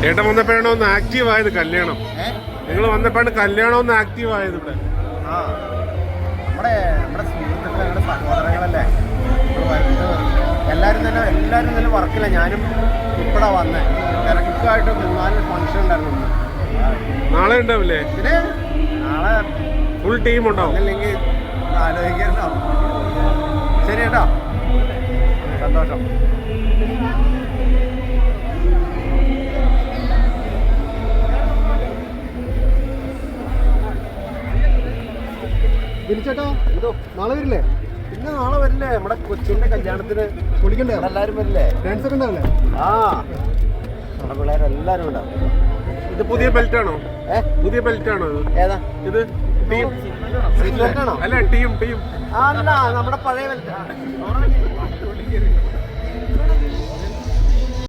ചേട്ടൻ വന്നപ്പോഴാണ് ഒന്ന് ആക്റ്റീവ് ആയത് കല്യാണം? നിങ്ങൾ വന്നപ്പോഴാണ് കല്യാണം ഒന്ന് ആക്റ്റീവ് ആയത് ഇവിടെ. എല്ലാവരും തന്നെ എല്ലാവരും തന്നെ വർക്കില്ല. ഞാനും ഇവിടെ വന്നേ. തിരക്കായിട്ട് മൂന്നാൽ ഫംഗ്ഷൻ ഉണ്ടായിരുന്നു നാളെ ഉണ്ടാവില്ലേ? പിന്നെ നാളെ ഫുൾ ടീം ഉണ്ടാവും. അല്ലെങ്കിൽ ആലോചിക്കരുതോ ശരി കേട്ടോ സന്തോഷം. വിളിച്ചേട്ടാ എന്തോ നാളെ വരില്ലേ? പിന്നെ നാളെ വരില്ലേ നമ്മുടെ കൊച്ചിന്റെ കല്യാണത്തിന് വിളിക്കണ്ടേ എല്ലാവരും വരില്ലേ? ഡാൻസ് ഒക്കെ ഉണ്ടാവില്ലേ? ആ. നമ്മുടെ പിള്ളേരെല്ലാവരും ഉണ്ടാവും. ഇത് പുതിയ ബെൽറ്റ് ആണോ? ഏ? പുതിയ ബെൽറ്റ് ആണോ ഏതാ? ഇത് ടീം അല്ല ടീം ടീം അല്ല നമ്മുടെ പഴയ ബെൽറ്റ്